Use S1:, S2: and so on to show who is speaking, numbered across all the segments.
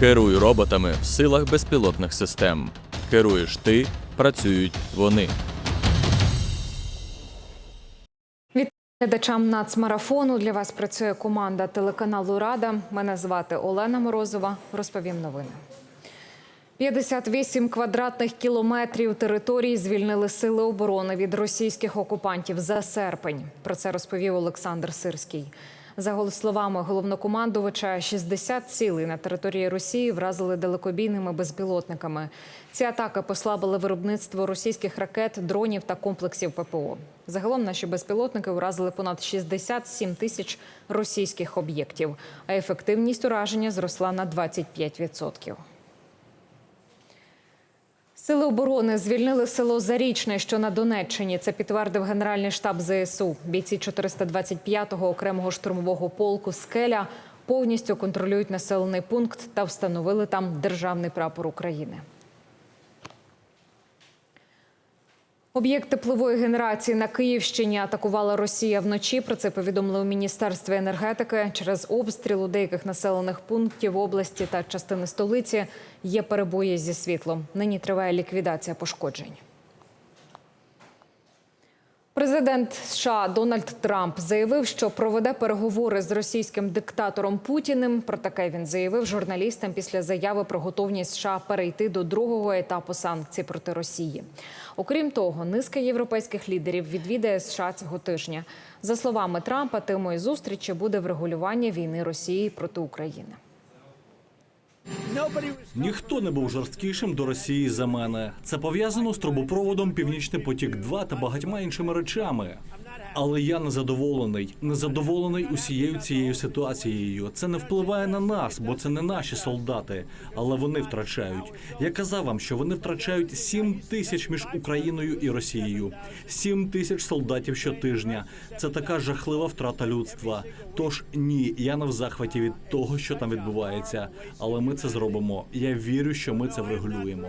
S1: Керуй роботами в силах безпілотних систем. Керуєш ти, працюють вони.
S2: Глядачам нацмарафону для вас працює команда телеканалу Рада. Мене звати Олена Морозова. Розповім новини. 58 квадратних кілометрів території звільнили сили оборони від російських окупантів за серпень. Про це розповів Олександр Сирський. За словами головнокомандувача, 60 цілей на території Росії вразили далекобійними безпілотниками. Ці атаки послабили виробництво російських ракет, дронів та комплексів ППО. Загалом наші безпілотники вразили понад 67 тисяч російських об'єктів, а ефективність ураження зросла на 25%. Сили оборони звільнили село Зарічне, що на Донеччині. Це підтвердив Генеральний штаб ЗСУ. Бійці 425-го окремого штурмового полку Скеля повністю контролюють населений пункт та встановили там державний прапор України. Об'єкт теплової генерації на Київщині атакувала Росія вночі. Про це повідомили у міністерстві енергетики. Через обстріл у деяких населених пунктів області та частини столиці є перебої зі світлом. Нині триває ліквідація пошкоджень. Президент США Дональд Трамп заявив, що проведе переговори з російським диктатором Путіним. Про таке він заявив журналістам після заяви про готовність США перейти до другого етапу санкцій проти Росії. Окрім того, низка європейських лідерів відвідає США цього тижня. За словами Трампа, темою зустрічі буде врегулювання війни Росії проти України.
S3: Ніхто не був жорсткішим до Росії за мене. Це пов'язано з трубопроводом Північний потік 2 та багатьма іншими речами. Але я незадоволений, незадоволений усією цією ситуацією. Це не впливає на нас, бо це не наші солдати, але вони втрачають. Я казав вам, що вони втрачають 7 тисяч між Україною і Росією. 7 тисяч солдатів щотижня. Це така жахлива втрата людства. Тож ні, я не в захваті від того, що там відбувається, але ми це зробимо. Я вірю, що ми це врегулюємо.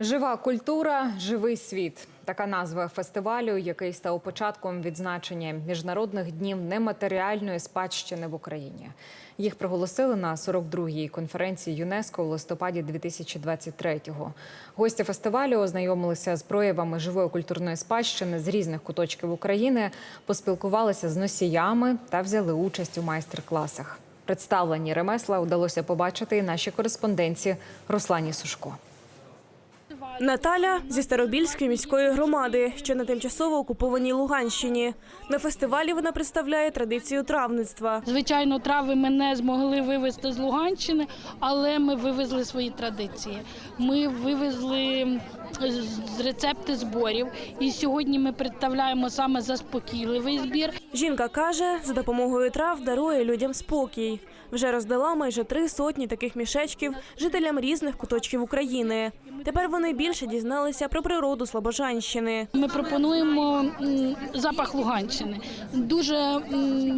S2: Жива культура, живий світ. Така назва фестивалю, який став початком відзначення міжнародних днів нематеріальної спадщини в Україні. Їх проголосили на 42-й конференції ЮНЕСКО у листопаді 2023-го. Гості фестивалю ознайомилися з проявами живої культурної спадщини з різних куточків України, поспілкувалися з носіями та взяли участь у майстер-класах. Представлені ремесла вдалося побачити і наші кореспонденці Руслані Сушко.
S4: Наталя зі Старобільської міської громади, що на тимчасово окупованій Луганщині. На фестивалі вона представляє традицію травництва.
S5: Звичайно, трави ми не змогли вивезти з Луганщини, але ми вивезли свої традиції. Ми вивезли з- рецепти зборів, і сьогодні ми представляємо саме заспокійливий збір.
S4: Жінка каже, за допомогою трав дарує людям спокій. Вже роздала майже три сотні таких мішечків жителям різних куточків України. Тепер вони більше дізналися про природу Слобожанщини.
S5: Ми пропонуємо запах Луганщини. Дуже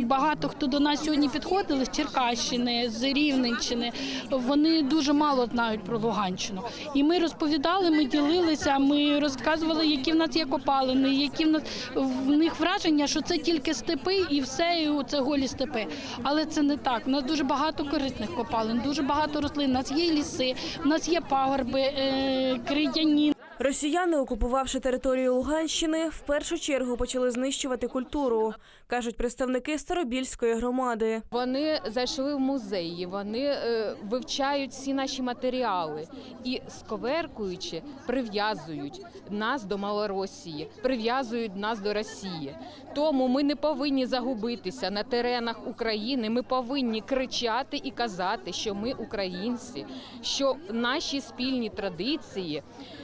S5: багато хто до нас сьогодні підходили з Черкащини, з Рівненщини. Вони дуже мало знають про Луганщину. І ми розповідали, ми ділилися, ми розказували, які в нас є копалини, які в нас в них враження, що це тільки степи і все, і це голі степи. Але це не так. У нас дуже багато корисних копалин, дуже багато рослин. У нас є ліси, у нас є пагорби, е, крияні.
S4: Росіяни, окупувавши територію Луганщини, в першу чергу почали знищувати культуру, кажуть представники Старобільської громади.
S6: Вони зайшли в музеї, вони е, вивчають всі наші матеріали і сковеркуючи, прив'язують нас до Малоросії, прив'язують нас до Росії. Тому ми не повинні загубитися на теренах України. Ми повинні кричати і казати, що ми українці, що наші спільні традиції,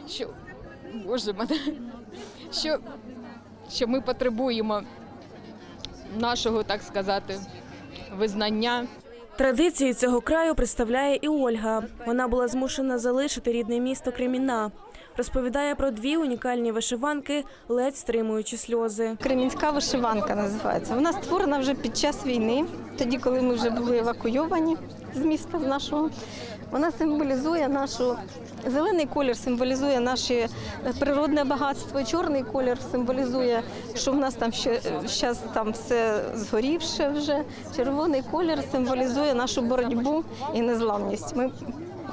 S6: що Боже мене, що, що ми потребуємо нашого, так сказати, визнання.
S4: Традиції цього краю представляє і Ольга. Вона була змушена залишити рідне місто Кремінна. Розповідає про дві унікальні вишиванки, ледь стримуючи сльози.
S7: Кремінська вишиванка називається. Вона створена вже під час війни, тоді, коли ми вже були евакуйовані з міста з нашого. Вона символізує нашу зелений колір, символізує наше е, природне багатство. Чорний колір символізує, що в нас там ще зараз там все згорівше вже. Червоний колір символізує нашу боротьбу і незламність. Ми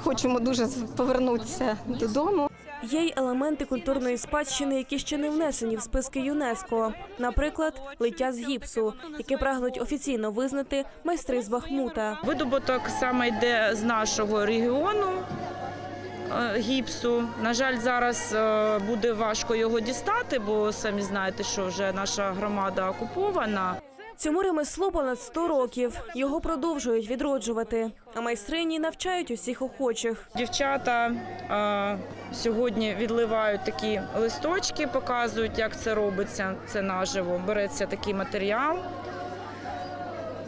S7: хочемо дуже повернутися додому.
S4: Є й елементи культурної спадщини, які ще не внесені в списки ЮНЕСКО. Наприклад, лиття з гіпсу, яке прагнуть офіційно визнати майстри з Бахмута.
S8: Видобуток саме йде з нашого регіону е, гіпсу. На жаль, зараз е, буде важко його дістати, бо самі знаєте, що вже наша громада окупована.
S4: Цьому ремеслу понад 100 років. Його продовжують відроджувати. А майстрині навчають усіх охочих.
S8: Дівчата е, сьогодні відливають такі листочки, показують, як це робиться. Це наживо. Береться такий матеріал,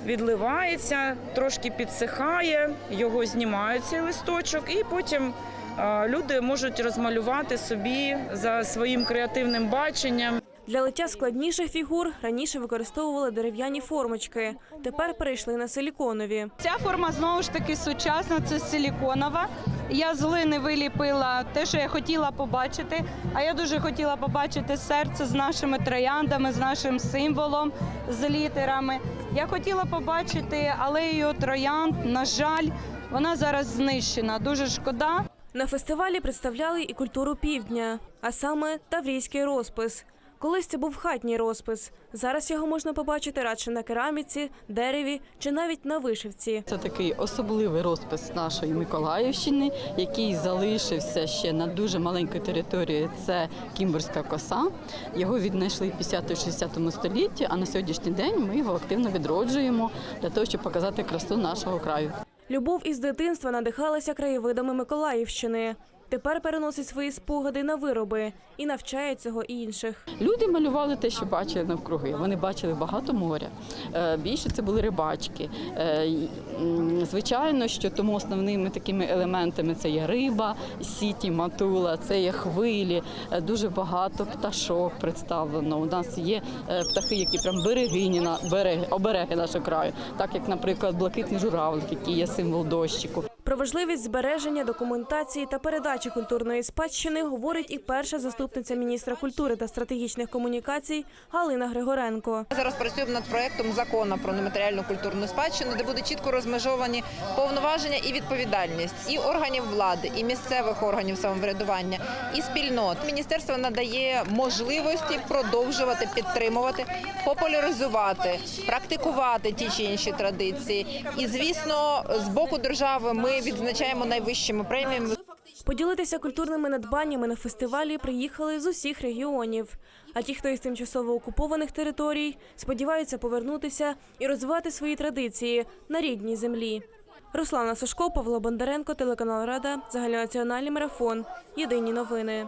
S8: відливається, трошки підсихає, його знімають цей листочок, і потім люди можуть розмалювати собі за своїм креативним баченням.
S4: Для лиття складніших фігур раніше використовували дерев'яні формочки. Тепер перейшли на силіконові.
S9: Ця форма знову ж таки сучасна, це силіконова. Я з глини виліпила те, що я хотіла побачити. А я дуже хотіла побачити серце з нашими трояндами, з нашим символом, з літерами. Я хотіла побачити алею троянд. На жаль, вона зараз знищена. Дуже шкода.
S4: На фестивалі представляли і культуру півдня, а саме таврійський розпис. Колись це був хатній розпис. Зараз його можна побачити радше на кераміці, дереві чи навіть на вишивці.
S10: Це такий особливий розпис нашої Миколаївщини, який залишився ще на дуже маленькій території. Це Кімберська коса. Його віднайшли в 50-60 столітті, а на сьогоднішній день ми його активно відроджуємо для того, щоб показати красу нашого краю.
S4: Любов із дитинства надихалася краєвидами Миколаївщини. Тепер переносить свої спогади на вироби і навчає цього і інших.
S10: Люди малювали те, що бачили навкруги. Вони бачили багато моря. Е, Більше це були рибачки. Е, Звичайно, що тому основними такими елементами це є риба, сіті, матула, це є хвилі. Е, Дуже багато пташок представлено. У нас є птахи, які прям берегині на береги, обереги нашого краю, так як, наприклад, блакитний журавлик, який є символ дощику.
S4: Про важливість збереження, документації та передачі культурної спадщини говорить і перша заступниця міністра культури та стратегічних комунікацій Галина Григоренко.
S11: Зараз працюємо над проектом закону про нематеріальну культурну спадщину, де буде чітко розмежовані повноваження і відповідальність і органів влади, і місцевих органів самоврядування, і спільнот. Міністерство надає можливості продовжувати підтримувати, популяризувати, практикувати ті чи інші традиції. І звісно, з боку держави ми відзначаємо найвищими преміями.
S4: Поділитися культурними надбаннями на фестивалі приїхали з усіх регіонів. А ті, хто із тимчасово окупованих територій, сподіваються повернутися і розвивати свої традиції на рідній землі. Руслана Сашко, Павло Бондаренко, телеканал Рада, загальнонаціональний марафон. Єдині новини.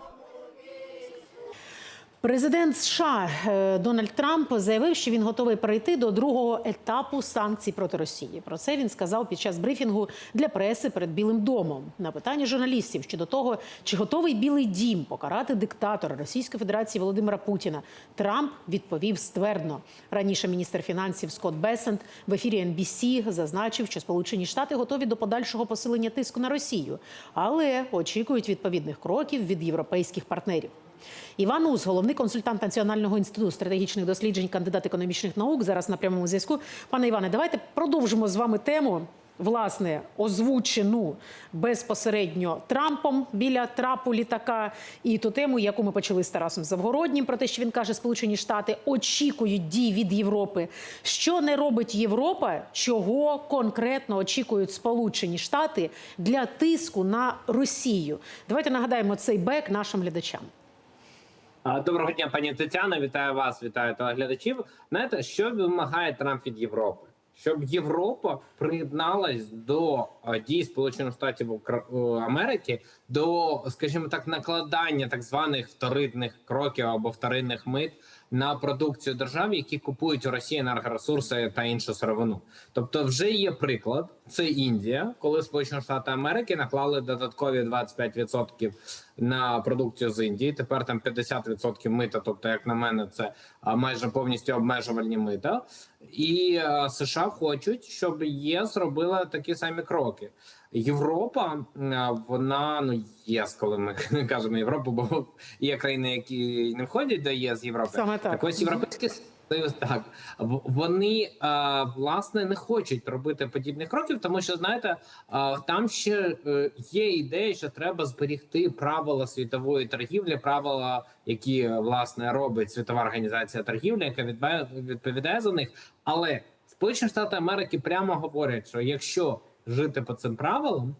S12: Президент США е, Дональд Трамп заявив, що він готовий перейти до другого етапу санкцій проти Росії. Про це він сказав під час брифінгу для преси перед Білим домом. На питання журналістів щодо того, чи готовий Білий Дім покарати диктатора Російської Федерації Володимира Путіна. Трамп відповів ствердно. Раніше міністр фінансів Скотт Бесент в ефірі NBC зазначив, що Сполучені Штати готові до подальшого посилення тиску на Росію, але очікують відповідних кроків від європейських партнерів. Іван Ус, головний консультант Національного інституту стратегічних досліджень, кандидат економічних наук. Зараз на прямому зв'язку. Пане Іване, давайте продовжимо з вами тему. Власне, озвучену безпосередньо Трампом біля трапу літака, і ту тему, яку ми почали з Тарасом Завгороднім, про те, що він каже, Сполучені Штати очікують дій від Європи. Що не робить Європа, чого конкретно очікують Сполучені Штати для тиску на Росію? Давайте нагадаємо цей бек нашим глядачам.
S13: Доброго дня, пані Тетяна. Вітаю вас, вітаю телеглядачів. Знаєте, що вимагає Трамп від Європи? Щоб Європа приєдналась до дій Сполучених Штатів Укра- Америки до, скажімо так, накладання так званих вторинних кроків або вторинних мит на продукцію держав, які купують у Росії енергоресурси та іншу сировину. Тобто, вже є приклад. Це Індія, коли Сполучені Штати Америки наклали додаткові 25% на продукцію з Індії. Тепер там 50% мита. Тобто, як на мене, це майже повністю обмежувальні мита. І США хочуть, щоб ЄС зробила такі самі кроки. Європа вона ну ЄС, коли ми кажемо Європу, бо є країни, які не входять до ЄС Європи.
S12: Саме так.
S13: так ось європейські Союз так вони власне не хочуть робити подібних кроків, тому що знаєте, там ще е, є ідея, що треба зберігти правила світової торгівлі, правила, які власне робить світова організація торгівлі, яка відповідає за них. Але Сполучені Штати Америки прямо говорять, що якщо жити по цим правилам,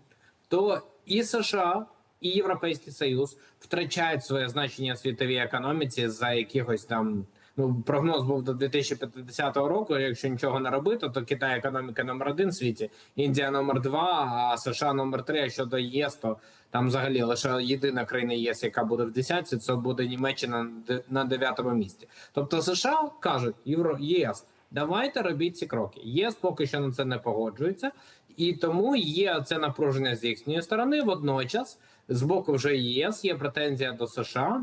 S13: то і США, і Європейський Союз втрачають своє значення в світовій економіці за якихось там. Ну, прогноз був до 2050 року. Якщо нічого не робити, то Китай економіка номер один в світі, Індія номер два, а США номер три. А щодо ЄС, то там взагалі лише єдина країна ЄС, яка буде в десятці, це буде Німеччина на де- на дев'ятому місці. Тобто США кажуть Євро ЄС, давайте робіть ці кроки. ЄС поки що на це не погоджується, і тому є це напруження з їхньої сторони. Водночас, з боку вже ЄС є претензія до США,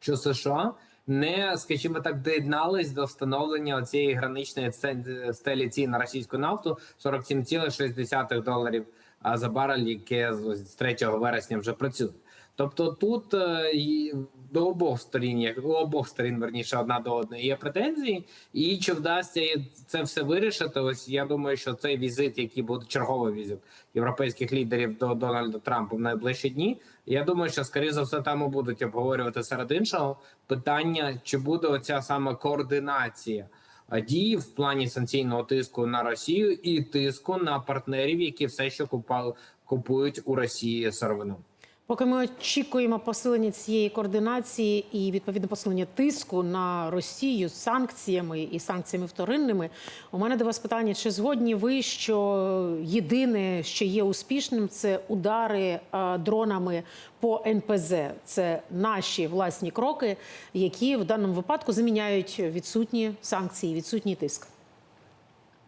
S13: що США не, скажімо так, доєднались до встановлення цієї граничної стелі цін на російську нафту 47,6 доларів за барель, яке з 3 вересня вже працює. Тобто тут е, і до обох сторін, як у обох сторін, верніше, одна до одної є претензії, і чи вдасться це все вирішити? Ось я думаю, що цей візит, який буде черговий візит європейських лідерів до Дональда Трампа в найближчі дні. Я думаю, що скоріше за все там будуть обговорювати серед іншого питання, чи буде оця саме координація е, дій в плані санкційного тиску на Росію і тиску на партнерів, які все ще купали купують у Росії сировину.
S12: Поки ми очікуємо посилення цієї координації і відповідно посилення тиску на Росію з санкціями і санкціями вторинними, у мене до вас питання: чи згодні ви, що єдине, що є успішним, це удари е, дронами по НПЗ? Це наші власні кроки, які в даному випадку заміняють відсутні санкції, відсутній тиск.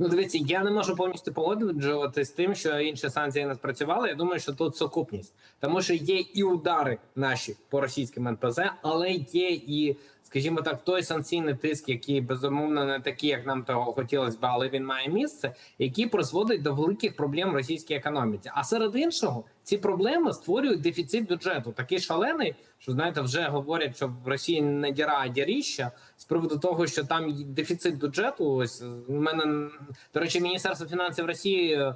S13: Ну, дивіться, я не можу повністю погоджуватися з тим, що інші санкції не спрацювали. Я думаю, що тут сукупність, тому що є і удари наші по російським НПЗ, але є і, скажімо так, той санкційний тиск, який безумовно не такий, як нам того хотілося б, але він має місце, який призводить до великих проблем в російській економіці. А серед іншого, ці проблеми створюють дефіцит бюджету, такий шалений, що знаєте, вже говорять, що в Росії не діра, а діріща з приводу того, що там дефіцит бюджету. Ось у мене до речі, міністерство фінансів Росії, е,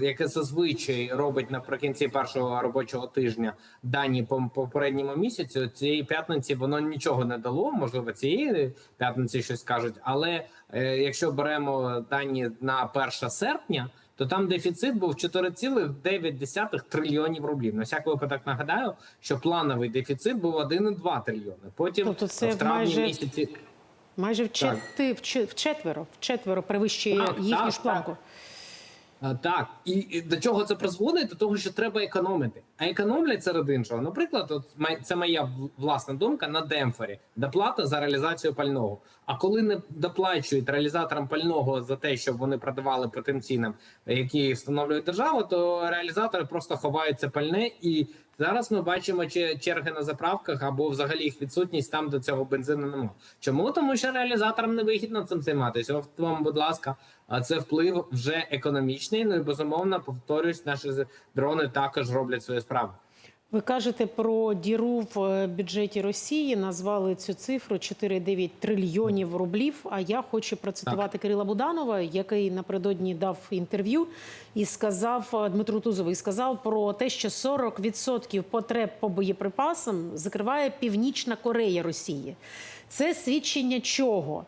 S13: яке зазвичай робить наприкінці першого робочого тижня дані по попередньому місяцю. Цієї п'ятниці воно нічого не дало. Можливо, цієї п'ятниці щось кажуть. Але е, якщо беремо дані на 1 серпня. То там дефіцит був 4,9 трильйонів рублів. На всяк випадок нагадаю, що плановий дефіцит був 1,2 трильйони. Потім
S12: Тобто це
S13: в травні
S12: майже
S13: місяці
S12: Майже в,
S13: Так.
S12: чети, в, четверо, в четверо перевищує
S13: Так,
S12: їхню
S13: так,
S12: ж планку.
S13: А, Так, і, і до чого це призводить? До того, що треба економити. А економлять серед іншого. Наприклад, от це моя власна думка на демпфері. Доплата за реалізацію пального. А коли не доплачують реалізаторам пального за те, щоб вони продавали по тим цінам, які встановлює держава, то реалізатори просто ховають це пальне і. Зараз ми бачимо че- черги на заправках або взагалі їх відсутність там, де цього бензину немає. Чому? Тому що реалізаторам не вигідно цим займатися. От вам, будь ласка, а це вплив вже економічний. Ну і безумовно, повторюсь, наші дрони також роблять свою справу.
S12: Ви кажете про діру в е, бюджеті Росії, назвали цю цифру 4,9 трильйонів рублів. А я хочу процитувати Кирила Буданова, який напередодні дав інтерв'ю і сказав е, Дмитру Тузову, і сказав про те, що 40% потреб по боєприпасам закриває Північна Корея Росії. Це свідчення чого?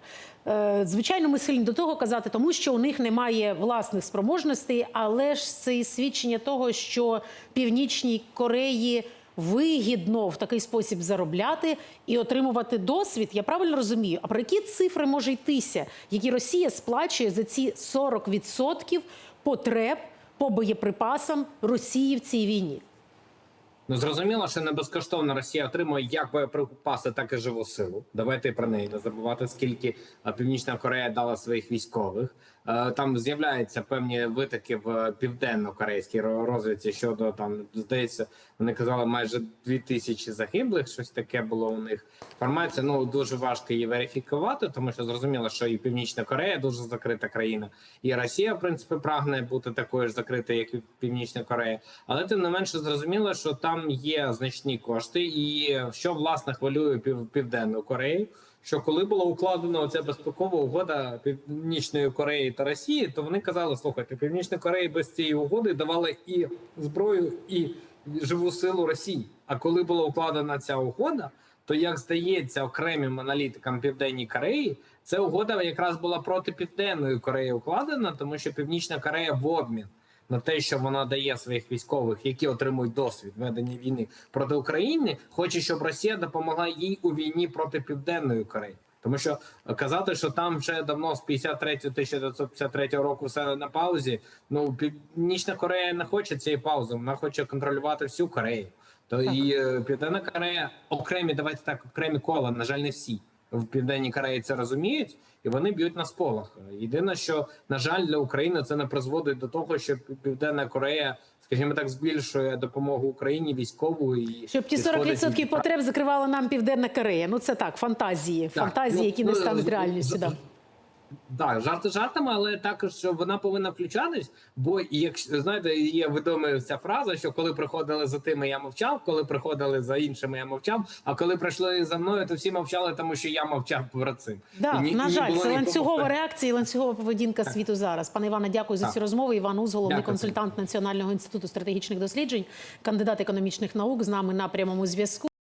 S12: Е, Звичайно, ми сильні до того казати, тому що у них немає власних спроможностей, але ж це і свідчення того, що Північній Кореї вигідно в такий спосіб заробляти і отримувати досвід. Я правильно розумію? А про які цифри може йтися, які Росія сплачує за ці 40% потреб по боєприпасам Росії в цій війні?
S13: Ну зрозуміло, що не безкоштовно Росія отримує як боєприпаси, так і живу силу. Давайте про неї не забувати, скільки Північна Корея дала своїх військових. Е, Там з'являються певні витоки в південно-корейській розвідці щодо там здається, вони казали майже дві тисячі загиблих. Щось таке було у них. Інформація ну дуже важко її верифікувати, тому що зрозуміло, що і Північна Корея дуже закрита країна, і Росія, в принципі, прагне бути такою ж закритою, як і Північна Корея. Але тим не менше зрозуміло, що там є значні кошти, і що власне хвилює пів, південну Корею. Що коли була укладена оця безпекова угода Північної Кореї та Росії, то вони казали: слухайте, Північна Корея без цієї угоди давала і зброю, і живу силу Росії. А коли була укладена ця угода, то як здається окремим аналітикам Південній Кореї, ця угода якраз була проти Південної Кореї укладена, тому що Північна Корея в обмін на те, що вона дає своїх військових, які отримують досвід ведення війни проти України, хоче, щоб Росія допомогла їй у війні проти Південної Кореї. Тому що казати, що там вже давно з 53 1953 року все на паузі. Ну Північна Корея не хоче цієї паузи, вона хоче контролювати всю Корею. То і е, Південна Корея окремі, давайте так, окремі кола, на жаль, не всі в Південній Кореї це розуміють, і вони б'ють на сполох. Єдине, що на жаль, для України це не призводить до того, що Південна Корея, скажімо так, збільшує допомогу Україні військову і
S12: Щоб ті
S13: відходить
S12: 40%
S13: від-
S12: потреб закривала нам Південна Корея. Ну це так, фантазії,
S13: Так,
S12: фантазії,
S13: ну,
S12: які не
S13: ну,
S12: стануть реальністю. Да.
S13: Так, жарти жартами, але також вона повинна включатись. Бо якщо знаєте, є відома ця фраза, що коли приходили за тими, я мовчав, коли приходили за іншими, я мовчав. А коли прийшли за мною, то всі мовчали, тому що я мовчав про цим.
S12: Да,
S13: ні-
S12: на жаль, це ланцюгова реакція і ланцюгова поведінка світу зараз. Пане Іване, дякую за
S13: Так.
S12: ці розмови. Іван Уз, головний
S13: Дякую.
S12: консультант Національного інституту стратегічних досліджень, кандидат економічних наук, з нами на прямому зв'язку.